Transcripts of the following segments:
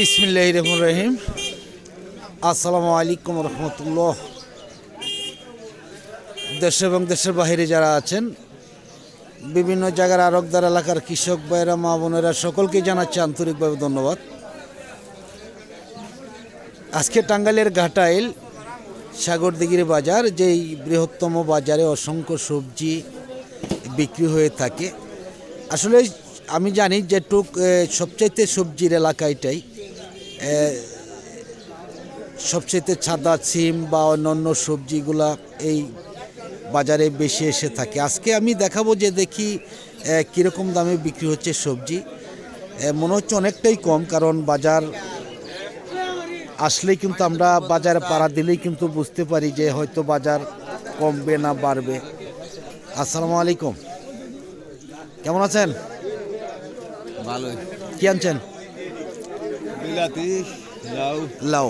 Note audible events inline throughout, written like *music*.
বিসমিল্লাহ রহমান রহিম। আসসালামু আলাইকুম রহমতুল্লাহ। দেশ এবং দেশের বাহিরে যারা আছেন বিভিন্ন জায়গার আরকদার এলাকার কৃষক ভাইরা মা বোনেরা সকলকে জানাচ্ছি আন্তরিকভাবে ধন্যবাদ। আজকে টাঙ্গাইলের ঘাটাইল সাগরদিঘির বাজার যেই বৃহত্তম বাজারে অসংখ্য সবজি বিক্রি হয়ে থাকে। আসলে আমি জানি যেটুক এ, সবচাইতে সবজির এলাকা এটাই। এ, সবচাইতে ছাদা সিম বা অন্যান্য সবজিগুলা এই বাজারে বেশি এসে থাকে। আজকে আমি দেখাবো যে দেখি কীরকম দামে বিক্রি হচ্ছে সবজি। মনে হচ্ছে অনেকটাই কম কারণ বাজার আসলেই কিন্তু আমরা বাজারে পাড়া দিলেই কিন্তু বুঝতে পারি যে হয়তো বাজার কমবে না বাড়বে। আসসালামু আলাইকুম। কেমন আছেন? ভালোই। কি আনছেন? বিলাতি লাউ। লাউ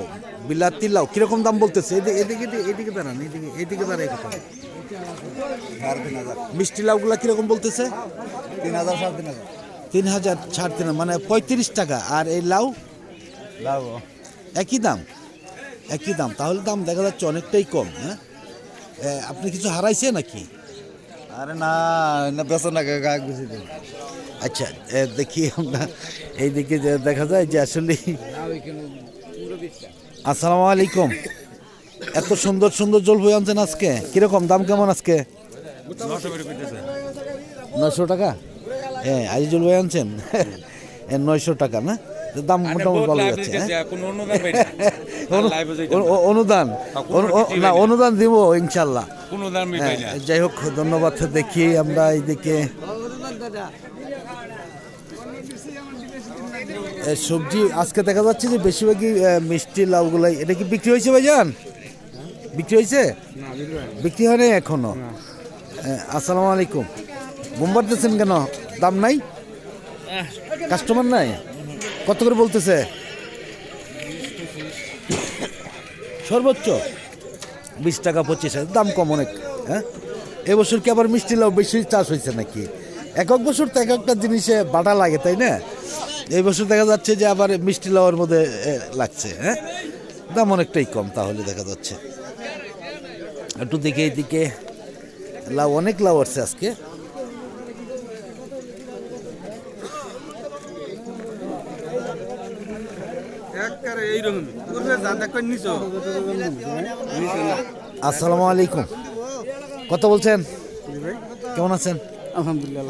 বিলাতি লাউ। কীরকম দাম বলতেছে? এদিকে এদিকে দাঁড়ান এদিকে এদিকে দাঁড়ান একটু সাড়ে তিন হাজার। মিষ্টি লাউগুলা কীরকম বলতেছে? তিন হাজার সাড়ে তিন হাজার। তিন হাজার ছাড় তিন মানে পঁয়ত্রিশ টাকা। আর এই লাউ? লাউ। একই দাম? একই দাম। তাহলে দাম দেখা যাচ্ছে অনেকটাই কম হ্যাঁ? আপনি কিছু হারাইছে নাকি? আরে না না বেসন না গায়ে গুছি দিন। আচ্ছা দেখি আমরা এইদিকে যে দেখা যায় যে আসলে আসসালামু আলাইকুম। এত সুন্দর সুন্দর জল বই আনছেন আজকে কীরকম দাম কেমন আজকে? নয়শো টাকা? হ্যাঁ আজ জল বই আনছেন নয়শো টাকা না? দাম মোটামুটি ভালো যাচ্ছে হ্যাঁ? *laughs* অনু- অনু- অনু- অনুদান অনু- না অনুদান দিব ইনশাল্লাহ। হ্যাঁ, যাই হোক ধন্যবাদ দেখি আমরা এইদিকে। সবজি আজকে দেখা যাচ্ছে যে বেশিরভাগই মিষ্টি লাউগুলাই। এটা কি বিক্রি হয়েছে ভাইজান? বিক্রি হয়েছে? বিক্রি হয় নাই এখনও? আসসালামু আলাইকুম। বোম্বার দিচ্ছেন কেন? দাম নাই? কাস্টমার নাই? কত করে বলতেছে? সর্বোচ্চ? বিশ টাকা পঁচিশ হাজার। দাম কম অনেক হ্যাঁ? এবছর কি আবার মিষ্টি লাউ বেশি চাষ হয়েছে নাকি? এক এক বছর তো এক একটা জিনিসে বাটা লাগে তাই না? এই বছর দেখা যাচ্ছে যে আবার মিষ্টি লাউয়ের মধ্যে লাগছে হ্যাঁ? দাম অনেকটাই কম তাহলে দেখা যাচ্ছে। একটু দেখে এইদিকে লাউ অনেক লাউ আসছে আজকে। আসসালামু আলাইকুম। কত বলছেন? কেমন আছেন? আলহামদুলিল্লাহ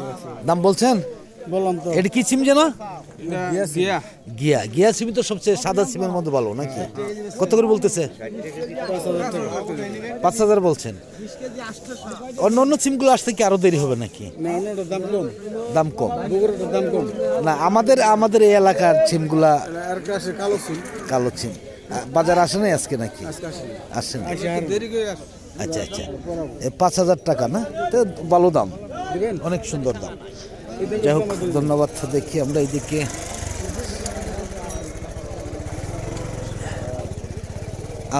দাম বলছেন? বললাম তো। এটা কি সিম যেন? গিয়া গিয়া। গিয়া। সিম তো সবচেয়ে সাদা সিমের মধ্যে ভালো নাকি? কত করে বলতেছে? পাঁচ হাজার বলছেন। অন্য অন্য সিমগুলো আসতে কি আরও দেরি হবে নাকি? দাম কম। দাম কম। বগুড়াটার দাম কম। না আমাদের আমাদের এই এলাকার সিমগুলা আর কালো সিল কালো সিম। বাজার আসে নাই আজকে নাকি? আজকে আসে না আচ্ছা আচ্ছা। এ পাঁচ হাজার টাকা না? তো ভালো দাম। অনেক সুন্দর দাম। যাই হোক ধন্যবাদ দেখি আমরা এইদিকে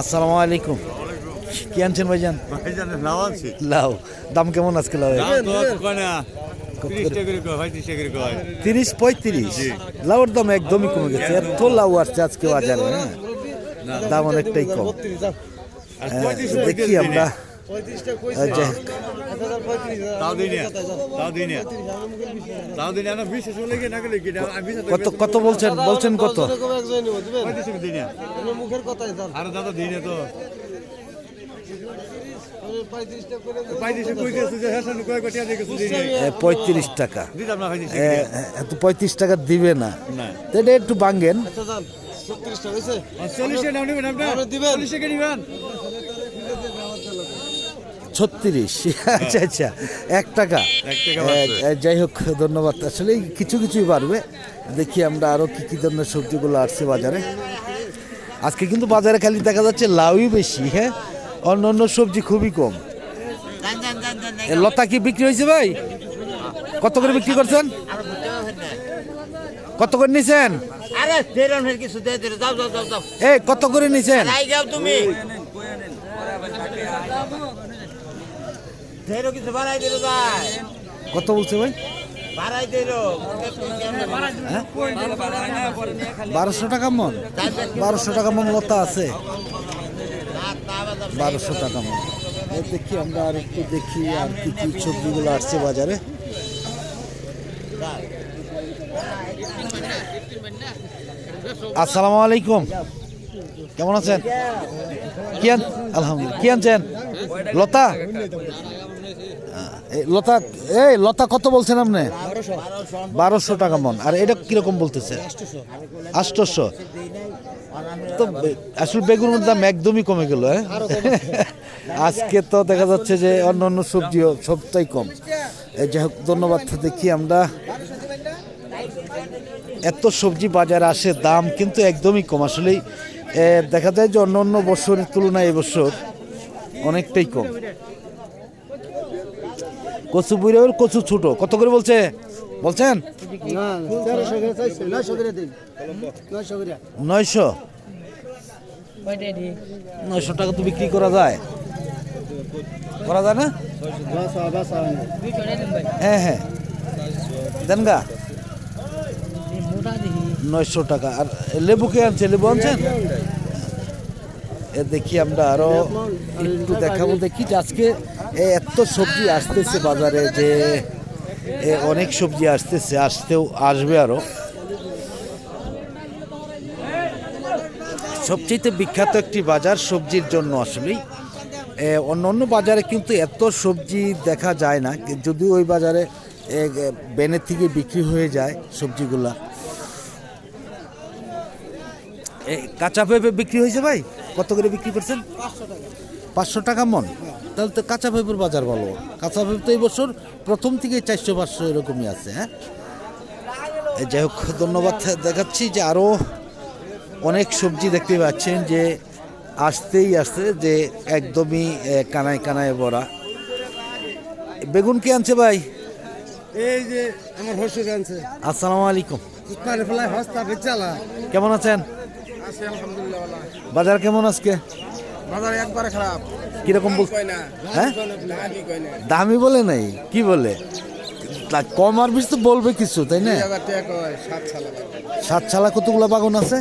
আসসালামু আলাইকুম। কি আনছেন ভাইজান? লাউ দাম কেমন আজকে লাউ তিরিশ পঁয়ত্রিশ লাউর দাম একদমই কমে গেছে। এত লাউ আসছে আজকে বাজারে হ্যাঁ? দাম অনেকটাই কম। হ্যাঁ, দেখি আমরা। বিশ কত কত বলছেন? বলছেন কত? পঁয়ত্রিশ মুখের কথাই আরে দাদা দিই না তো পঁয়ত্রিশ হ্যাঁ পঁয়ত্রিশ টাকা। পঁয়ত্রিশ এত পঁয়ত্রিশ টাকা দিবে না। না। তো এটা একটু আচ্ছা হয়েছে। চল্লিশে আপনি দিবেন? ছত্রিশ। *laughs* আচ্ছা আচ্ছা এক টাকা। যাই হোক ধন্যবাদ। আসলে কিছু কিছুই বাড়বে। দেখি আমরা আরও কি কি ধরনের সবজিগুলো আসছে বাজারে। আজকে কিন্তু বাজারে খালি দেখা যাচ্ছে লাউই বেশি হ্যাঁ? অন্য অন্য সবজি খুবই কম। এ, লতা কি বিক্রি হয়েছে ভাই? কত করে বিক্রি করছেন? কত করে নিছেন? আরে দেরন হের কিছু দে দে যাও যাও যাও যাও। এ কত করে নিছেন? তুমি। দেরো কিছু বাড়াই দিলো যাই কত বলছে ভাই? বাড়াই দিল। হ্যাঁ? বারোশো টাকা মন। বারোশো টাকা মন লতা আছে। বারোশো টাকা মন। এই দেখি আমরা আর একটু দেখি আর কি কি সবজিগুলো আসছে বাজারে। আসসালামু আলাইকুম। কেমন আছেন? কি আলহামদুলিল্লাহ। কি আনছেন? লতা? লতা এই লতা কত বলছেন আপনি? বারোশো। টাকা মন। আর এটা কীরকম বলতেছে? আষ্টশো তো আসলে বেগুনের দাম একদমই কমে গেল হ্যাঁ? আজকে তো দেখা যাচ্ছে যে অন্য অন্য সবজিও সবটাই কম। এই যাই হোক ধন্যবাদ দেখি আমরা। এত সবজি বাজারে আসে দাম কিন্তু একদমই কম। আসলেই দেখা যায় যে অন্য অন্য বছরের তুলনায় এবছর অনেকটাই কম। কচু বুড়ে কচু ছোট। কত করে বলছে? বলছেন? নয়শো। নয়শো টাকা তো বিক্রি করা যায়। করা যায় না? হ্যাঁ হ্যাঁ। দেন গা। নয়শো টাকা। আর লেবু কে আনছে? লেবু আনছেন? দেখি আমরা আরও একটু দেখাবো। দেখি যে আজকে এত সবজি আসতেছে বাজারে যে অনেক সবজি আসতেছে, আসতেও আসবে আরও। সবচেয়ে বিখ্যাত একটি বাজার সবজির জন্য আসলেই। অন্য অন্য বাজারে কিন্তু এত সবজি দেখা যায় না, যদিও ওই বাজারে বেনের থেকে বিক্রি হয়ে যায় সবজিগুলা। কাঁচা পেঁপে বিক্রি হয়েছে ভাই? কত করে বিক্রি করছেন? পাঁচশো টাকা মন। তাহলে তো কাঁচা পেঁপের বাজার ভালো। কাঁচা পেঁপে তো এই বছর প্রথম থেকে চারশো পাঁচশো এরকমই আছে হ্যাঁ? যাই হোক ধন্যবাদ দেখাচ্ছি যে আরও অনেক সবজি দেখতে পাচ্ছেন যে আসতেই আসতে যে একদমই কানায় কানায় ভরা। বেগুন কে আনছে ভাই? এই যে আমার হসুর আনছে। আসসালামু আলাইকুম। কেমন আছেন? বাজার কেমন আজকে? বাজার একবারে খারাপ। কীরকম বল হ্যাঁ? দামি বলে নাই? কি বলে? কম আর বেশি তো বলবে কিছু তাই না? সাত ছালা কতগুলো বাগান আছে?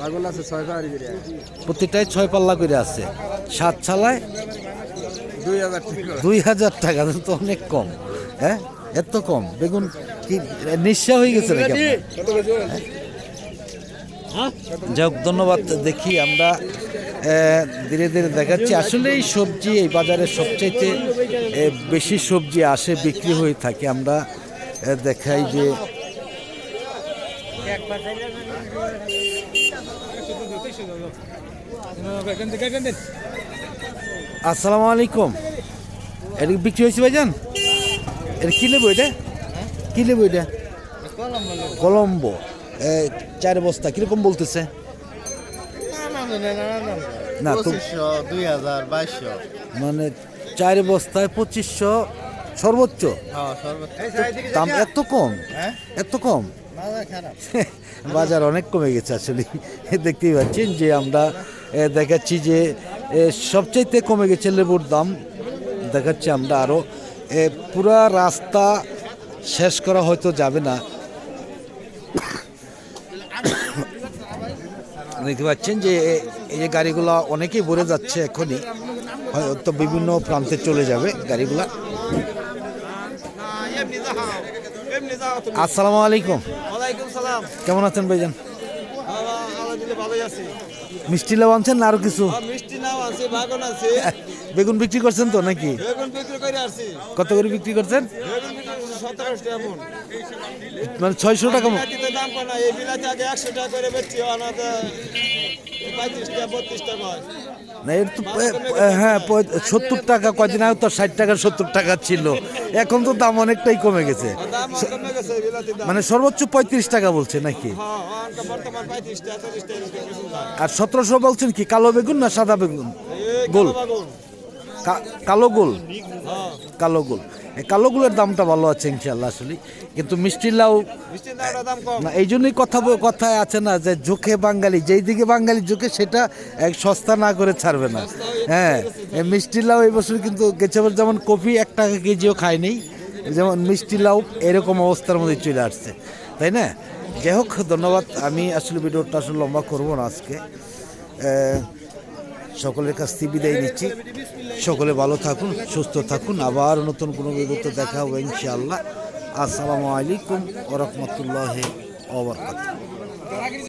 বাগুন আছে ছয় করে। প্রত্যেকটাই ছয় পাল্লা করে আছে। সাত ছালায় দুই হাজার টাকা তো অনেক কম। হ্যাঁ? এত কম। বেগুন কি নিঃস্বা হয়ে গেছে নাকি যাই হোক ধন্যবাদ দেখি আমরা ধীরে ধীরে দেখাচ্ছি। আসলে এই সবজি এই বাজারে সবচাইতে বেশি সবজি আসে বিক্রি হয়ে থাকে। আমরা দেখাই যে আসসালামু আলাইকুম। এটা বিক্রি হয়েছে ভাইজান? এটা কি নেব এটা? কি নেব এটা? কলম্বো চার বস্তা, কীরকম বলতেছে? না মানে চার বস্তায় পঁচিশশো সর্বোচ্চ? দাম এত কম? এত কম? বাজার অনেক কমে গেছে আসলে, দেখতেই পাচ্ছেন যে আমরা দেখাচ্ছি যে সবচাইতে কমে গেছে লেবুর দাম। দেখাচ্ছি আমরা আরও পুরা রাস্তা শেষ করা হয়তো যাবে না। দেখতে পাচ্ছেন যে এই যে গাড়িগুলো অনেকেই ভরে যাচ্ছে এখনই হয়তো বিভিন্ন প্রান্তে চলে যাবে গাড়িগুলা। আসসালামু আলাইকুম। কেমন আছেন ভাইজান? মিষ্টি লাউ আনছেন না আরও কিছু? আছে বাগুন বিক্রি করছেন তো নাকি? কত করে বিক্রি করছেন? মন ছয়শো টাকা দাম কয় না এই বিলাতি আগে একশো টাকা করে বেচছি হয়। না এর তো হ্যাঁ সত্তর টাকা কদিন আগে তো ষাট টাকা সত্তর টাকা ছিল। এখন তো দাম অনেকটাই কমে গেছে। মানে সর্বোচ্চ পঁয়ত্রিশ টাকা বলছে নাকি? হ্যাঁ দাম। আর সতেরোশো বলছেন কি কালো বেগুন না সাদা বেগুন? গোল। কালো কা- কালো গোল? হ্যাঁ। কালো গোল। এই কালো গোলের দামটা ভালো আছে ইনশাল্লাহ আসলে। কিন্তু মিষ্টি লাউ না এই জন্যই কথা কথায় আছে না যে ঝুঁকে বাঙালি যেই দিকে বাঙালি ঝুঁকে সেটা এক সস্তা না করে ছাড়বে না। হ্যাঁ মিষ্টি লাউ এই বছর কিন্তু গেছে যেমন কপি এক টাকা কেজিও খায়নি যেমন মিষ্টি লাউ এরকম অবস্থার মধ্যে চলে আসছে তাই না? যাই হোক ধন্যবাদ। আমি আসলে ভিডিওটা আসলে লম্বা করব না আজকে। সকলের কাছ থেকে বিদায় নিচ্ছি। সকলে ভালো থাকুন, সুস্থ থাকুন। আবার নতুন কোনো বিগত দেখা হবে ইনশাআল্লাহ। আসসালামু আলাইকুম ওরহমতুল্লাহ ওবরকাত